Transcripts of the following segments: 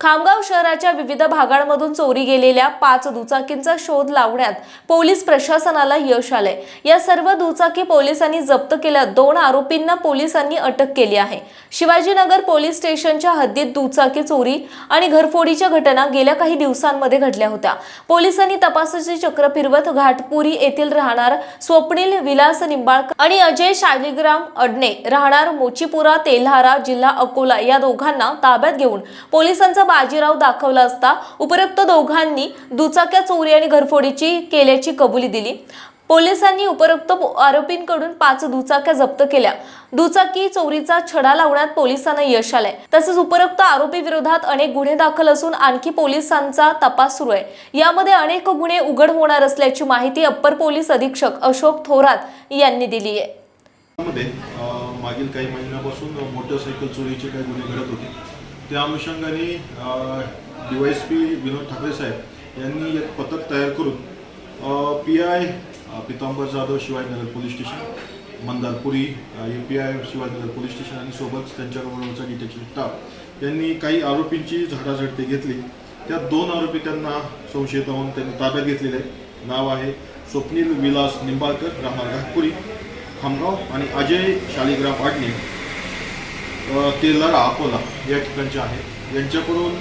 खामगाव शहराच्या विविध भागांमधून चोरी गेलेल्या पाच दुचाकींचा शोध लावण्यात पोलीस प्रशासनाला यश आलंय. या सर्व दुचाकी पोलिसांनी जप्त केल्या. दोन आरोपींना पोलिसांनी अटक केली आहे. शिवाजीनगर पोलीस स्टेशनच्या हद्दीत दुचाकी चोरी आणि घरफोडीच्या घटना गेल्या काही दिवसांमध्ये घडल्या होत्या. पोलिसांनी तपासाची चक्र फिरवत घाटपुरी येथील राहणार स्वप्नील विलास निंबाळकर आणि अजय शालिग्राम अडणे राहणार मोचीपुरा तेल्हारा जिल्हा अकोला या दोघांना ताब्यात घेऊन पोलिसांचा बाजीराव दाखवला असता उपरोक्त दोघांनी दुचाक्या चोरी आणि घरफोडीची केल्याची कबुली दिली. पोलिसांनी उपरोक्त आरोपींकडून पाच दुचाक्या जप्त केल्या. दुचाकी चोरीचा छडा लावण्यात पोलिसांना यश आलंय. तसेच उपरोक्त आरोपी विरोधात अनेक गुन्हे दाखल असून आणखी पोलिसांचा तपास सुरू आहे. यामध्ये अनेक गुन्हे उघड होणार असल्याची माहिती अप्पर पोलीस अधीक्षक अशोक थोरात यांनी दिली आहे. मागील काही महिन्यापासून मोटरसायकल चोरीचे काही गुन्हे घडत होते. त्या अनुषंगाने D Y S P Vinod Thackeray साहेब यांनी एक पथक तयार करून P I Pitambar Jadhav Shivajinagar police station Mandarpuri U P I Shivajinagar police station आणि सोबत त्यांच्याबरोबरचा डिटेक्शन स्टाफ यांनी काही आरोपींची झाडाझडती घेतली. त्यात दोन आरोपी त्यांना संशयित होऊन त्यांनी ताब्यात घेतलेले नाव आहे स्वप्नील विलास निंबाळकर राहणार घाटपुरी खामगाव आणि अजय शालिग्राम आडणे तेलारा अकोला या ठिकाणचे आहेत यांच्याकडून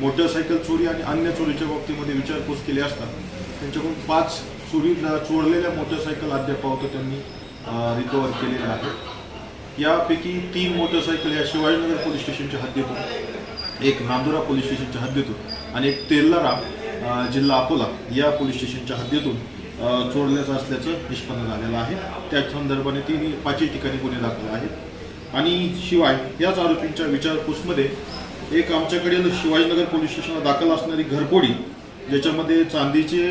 मोटरसायकल चोरी आणि अन्य चोरीच्या बाबतीमध्ये विचारपूस केली असता त्यांच्याकडून पाच चोरी चोरलेल्या मोटरसायकल अद्याप त्यांनी रिकवर केलेल्या आहेत यापैकी तीन मोटरसायकल या शिवाजीनगर पोलीस स्टेशनच्या हद्दीतून एक नांदुरा पोलीस स्टेशनच्या हद्दीतून आणि एक तेल्लारा जिल्हा अकोला या पोलीस स्टेशनच्या हद्दीतून चोरल्याचं असल्याचं निष्पन्न झालेलं आहे. त्या संदर्भाने तिन्ही पाचही ठिकाणी गुन्हे दाखल आहेत. आणि शिवाय याच आरोपींच्या विचारपूसमध्ये एक आमच्याकडील शिवाजीनगर पोलीस स्टेशनला दाखल असणारी घरपोडी ज्याच्यामध्ये चांदीचे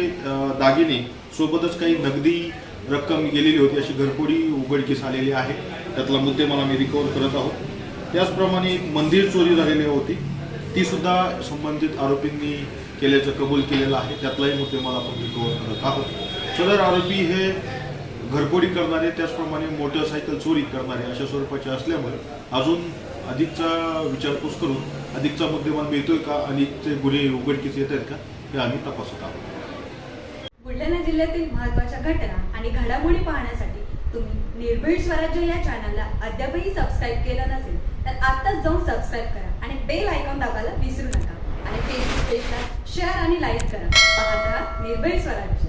दागिने सोबतच काही नगदी रक्कम गेलेली होती अशी घरपोडी उघडकीस आलेली आहे. त्यातला मुद्दे मला मी रिकवर करत आहोत. त्याचप्रमाणे एक मंदिर चोरी झालेली होती. ती सुद्धा संबंधित आरोपींनी केल्याचं कबूल केलेलं आहे. त्यातलाही मुद्दे मला आपण रिकवर करत आहोत. सदर आरोपी हे घरफोडी करणारे त्याचप्रमाणे मोटरसायकल चोरी करणारे अशा स्वरूपाचे असल्यामुळे अजून अधिकचा विचारपूस करून अधिकचा मुद्देमाल मिळतोय का अधिकचे गुन्हे उघडकीस येत आहेत का हे आम्ही तपासत आहोत. बुलढाणा जिल्ह्यातील महत्त्वाच्या घटना आणि घडामोडी पाहण्यासाठी तुम्ही निर्भीड स्वराज्य या चॅनलला अद्यापही सबस्क्राईब केलं नसेल तर आत्ताच जाऊन सबस्क्राईब करा आणि बेल आयकॉन दाबायला विसरू नका. आणि फेसबुक पेजला शेअर आणि लाईक करा. पाहत राहा निर्भीड स्वराज्य.